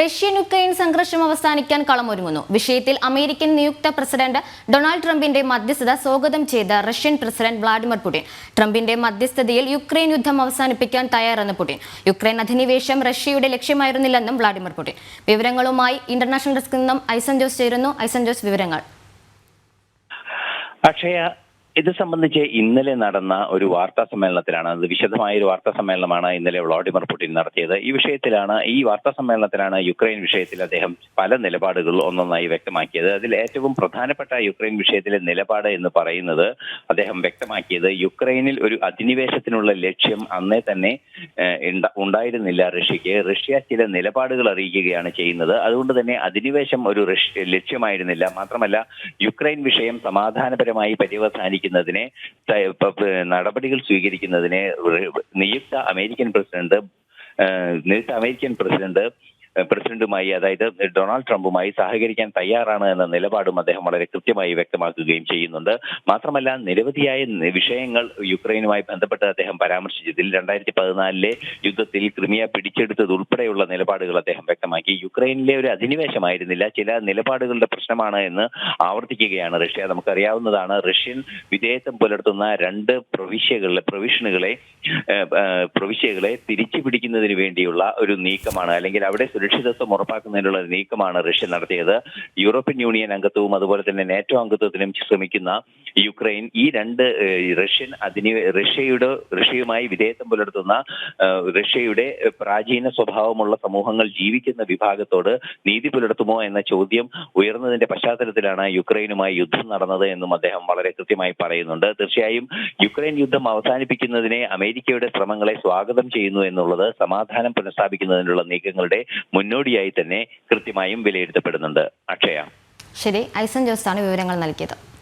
Russian Ukraine സംഘർഷം അവസാനിക്കാൻ കളമൊരുങ്ങുന്നു. വിഷയത്തിൽ അമേരിക്കൻ നിയുക്ത പ്രസിഡന്റ് ഡൊണാൾഡ് ട്രംപിന്റെ മധ്യസ്ഥത സ്വാഗതം ചെയ്ത റഷ്യൻ പ്രസിഡന്റ് വ്ളാഡിമിർ പുടിൻ. ട്രംപിന്റെ മധ്യസ്ഥതയിൽ യുക്രൈൻ യുദ്ധം അവസാനിപ്പിക്കാൻ തയ്യാറെന്ന് പുടിൻ. യുക്രൈൻ അധിനിവേശം റഷ്യയുടെ ലക്ഷ്യമായിരുന്നില്ലെന്നും വ്ളാഡിമിർ പുടിൻ. വിവരങ്ങളുമായി ഇന്റർനാഷണൽ ഡെസ്കിൽ നിന്നും ഐസൻ ജോസ് ചേരുന്നു. ഐസൻ ജോസ് വിവരങ്ങൾ. അക്ഷയ ഇത് സംബന്ധിച്ച് ഇന്നലെ നടന്ന ഒരു വാർത്താ സമ്മേളനത്തിലാണ് അത് വിശദമായ ഒരു വാർത്താ സമ്മേളനമാണ് ഇന്നലെ വ്ളാഡിമിർ പുടിൻ നടത്തിയത്. ഈ വിഷയത്തിലാണ് ഈ വാർത്താ സമ്മേളനത്തിലാണ് യുക്രൈൻ വിഷയത്തിൽ അദ്ദേഹം പല നിലപാടുകൾ ഒന്നൊന്നായി വ്യക്തമാക്കിയത്. അതിൽ ഏറ്റവും പ്രധാനപ്പെട്ട യുക്രൈൻ വിഷയത്തിലെ നിലപാട് എന്ന് പറയുന്നത് അദ്ദേഹം വ്യക്തമാക്കിയത് യുക്രൈനിൽ ഒരു അധിനിവേശത്തിനുള്ള ലക്ഷ്യം അന്നേ തന്നെ ഉണ്ടായിരുന്നില്ല റഷ്യക്ക് റഷ്യ ചില നിലപാടുകൾ അറിയിക്കുകയാണ് ചെയ്യുന്നത്. അതുകൊണ്ട് തന്നെ അധിനിവേശം ഒരു ലക്ഷ്യമായിരുന്നില്ല. മാത്രമല്ല യുക്രൈൻ വിഷയം സമാധാനപരമായി പര്യവസാനിക്കുന്നതിനെ പ- നടപടികൾ സ്വീകരിക്കുന്നതിനെ നിയുക്ത അമേരിക്കൻ പ്രസിഡന്റ് നിയുക്ത അമേരിക്കൻ പ്രസിഡന്റ് പ്രസിഡന്റുമായി അതായത് ഡൊണാൾഡ് ട്രംപുമായി സഹകരിക്കാൻ തയ്യാറാണ് എന്ന നിലപാടും അദ്ദേഹം വളരെ കൃത്യമായി വ്യക്തമാക്കുകയും ചെയ്യുന്നുണ്ട്. മാത്രമല്ല നിരവധിയായ വിഷയങ്ങൾ യുക്രൈനുമായി ബന്ധപ്പെട്ട് അദ്ദേഹം പരാമർശിച്ചതിൽ രണ്ടായിരത്തി പതിനാലിലെ യുദ്ധത്തിൽ ക്രിമിയ പിടിച്ചെടുത്തത് ഉൾപ്പെടെയുള്ള നിലപാടുകൾ അദ്ദേഹം വ്യക്തമാക്കി. യുക്രൈനിലെ ഒരു അധിനിവേശമായിരുന്നില്ല. ചില നിലപാടുകളുടെ പ്രശ്നമാണ് എന്ന് ആവർത്തിക്കുകയാണ് റഷ്യ. നമുക്കറിയാവുന്നതാണ് റഷ്യൻ വിധേയത്വം പുലർത്തുന്ന രണ്ട് പ്രവിശ്യകളിലെ പ്രൊവിഷനുകളെ പ്രവിശ്യകളെ തിരിച്ചു പിടിക്കുന്നതിന് വേണ്ടിയുള്ള ഒരു നീക്കമാണ്. അല്ലെങ്കിൽ അവിടെ സുരക്ഷിതത്വം ഉറപ്പാക്കുന്നതിനുള്ള നീക്കമാണ് റഷ്യ നടത്തിയത്. യൂറോപ്യൻ യൂണിയൻ അംഗത്വവും അതുപോലെ തന്നെ നേറ്റോ അംഗത്വത്തിനും ശ്രമിക്കുന്ന യുക്രൈൻ ഈ രണ്ട് റഷ്യൻ അധിനി റഷ്യയുടെ റഷ്യയുമായി വിധേയത്വം പുലർത്തുന്ന റഷ്യയുടെ പ്രാചീന സ്വഭാവമുള്ള സമൂഹങ്ങൾ ജീവിക്കുന്ന വിഭാഗത്തോട് നീതി പുലർത്തുമോ എന്ന ചോദ്യം ഉയർന്നതിന്റെ പശ്ചാത്തലത്തിലാണ് യുക്രൈനുമായി യുദ്ധം നടന്നത് എന്നും അദ്ദേഹം വളരെ കൃത്യമായി പറയുന്നുണ്ട്. തീർച്ചയായും യുക്രൈൻ യുദ്ധം അവസാനിപ്പിക്കുന്നതിനെ അമേരിക്കയുടെ ശ്രമങ്ങളെ സ്വാഗതം ചെയ്യുന്നു എന്നുള്ളത് സമാധാനം പുനഃസ്ഥാപിക്കുന്നതിനുള്ള നീക്കങ്ങളുടെ മുന്നോടിയായി തന്നെ കൃത്യമായും വിലയിരുത്തപ്പെടുന്നുണ്ട്. അക്ഷയ. ശരി ഐസൻ ജോസ് ആണ് വിവരങ്ങൾ നൽകിയത്.